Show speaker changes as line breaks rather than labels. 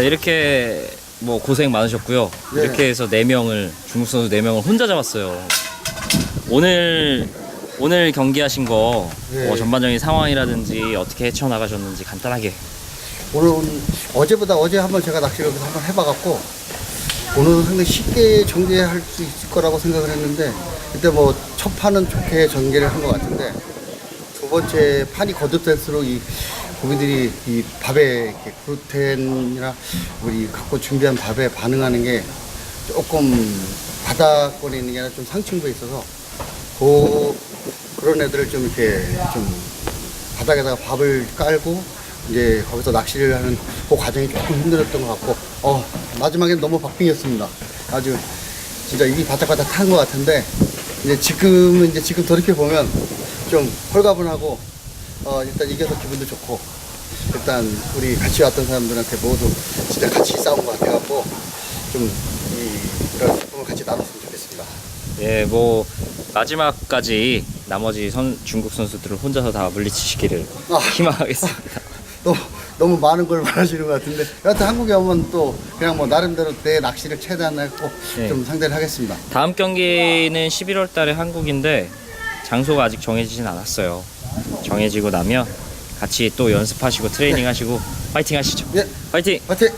자 이렇게 뭐 고생 많으셨고요.
네.
이렇게 해서 네 명을 중국 선수 네 명을 혼자 잡았어요. 오늘 오늘 경기하신 거
네.
뭐 전반적인 상황이라든지 어떻게 헤쳐 나가셨는지 간단하게.
오늘 어제보다 어제 한번 제가 낚시를 한번 해봐갖고 오늘은 상당히 쉽게 전개할 수 있을 거라고 생각을 했는데 그때 뭐 첫 판은 좋게 전개를 한 것 같은데 두 번째 판이 거듭될수록 이 고기들이 이 밥에 이렇게 글루텐이나 우리 갖고 준비한 밥에 반응하는 게 조금 바닥권에 있는 게 아니라 좀 상층부에 있어서 그 그런 애들을 좀 이렇게 좀 바닥에다가 밥을 깔고 이제 거기서 낚시를 하는 그 과정이 조금 힘들었던 것 같고 어 마지막엔 너무 박빙이었습니다. 아주 진짜 입이 바짝바짝 탄 것 같은데 이제 지금은 이제 지금 돌이켜 보면 좀 홀가분하고 어 일단 이겨서 기분도 좋고 일단 우리 같이 왔던 사람들한테 모두 진짜 같이 싸운 것 같아갖고 좀 이, 이런 기쁨을 같이 나눴으면 좋겠습니다.
예, 뭐 마지막까지 나머지 선, 중국 선수들을 혼자서 다 물리치시기를
아.
희망하겠습니다.
너무, 너무 많은 걸 말하시는 것 같은데 여하튼 한국에 오면 또 그냥 뭐 나름대로 내 낚시를 최대한 하고
네.
좀 상대를 하겠습니다.
다음 경기는 11월 달에 한국인데 장소가 아직 정해지진 않았어요. 정해지고 나면 같이 또 연습하시고 트레이닝 하시고 파이팅 하시죠.
예,
파이팅!
파이팅!